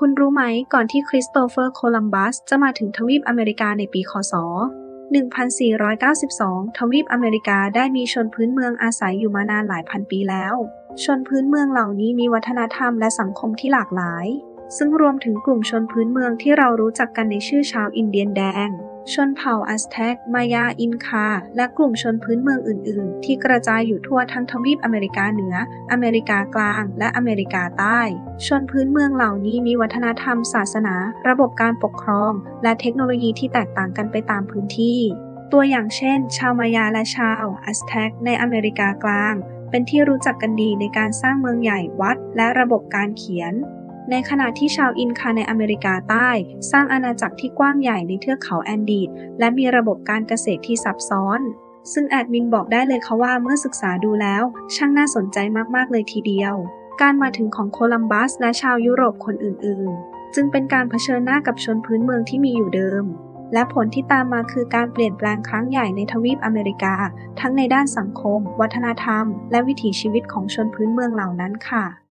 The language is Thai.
คุณรู้ไหมก่อนที่คริสโตเฟอร์โคลัมบัสจะมาถึงทวีปอเมริกาในปีคศ 1492 ทวีปอเมริกาได้มีชนพื้นเมืองอาศัยอยู่มานานหลายพันปีแล้ว ชนพื้นเมืองเหล่านี้มีวัฒนธรรมและสังคมที่หลากหลาย ซึ่งรวมถึงกลุ่มชนพื้นเมืองที่เรารู้จักกันในชื่อชาวอินเดียนแดง ชนเผ่าอัสแทก มายา อินคา และกลุ่มชนพื้นเมืองอื่น ๆ ที่กระจายอยู่ทั่วทั้งทวีปอเมริกาเหนือ อเมริกากลาง และอเมริกาใต้ ชนพื้นเมืองเหล่านี้มีวัฒนธรรม ศาสนา ระบบการปกครอง และเทคโนโลยีที่แตกต่างกันไปตามพื้นที่ ตัวอย่างเช่น ชาวมายาและชาวอัสแทก ในอเมริกากลาง เป็นที่รู้จักกันดีในการสร้างเมืองใหญ่วัด และระบบการเขียน ในขณะที่ชาวอินคาในอเมริกาใต้ สร้างอาณาจักรที่กว้างใหญ่ในเทือกเขาแอนดีดและมีระบบการเกษตรที่ซับซ้อน ซึ่งแอดมินบอกได้เลยค่ะว่าเมื่อศึกษาดูแล้ว ช่างน่าสนใจมากๆเลยทีเดียว การมาถึงของโคลัมบัสและชาวยุโรปคนอื่นๆ จึงเป็นการเผชิญหน้ากับชนพื้นเมืองที่มีอยู่เดิม และผลที่ตามมาคือการเปลี่ยนแปลงครั้งใหญ่ในทวีปอเมริกา ทั้งในด้านสังคม วัฒนธรรม และวิถีชีวิตของชนพื้นเมืองเหล่านั้นค่ะ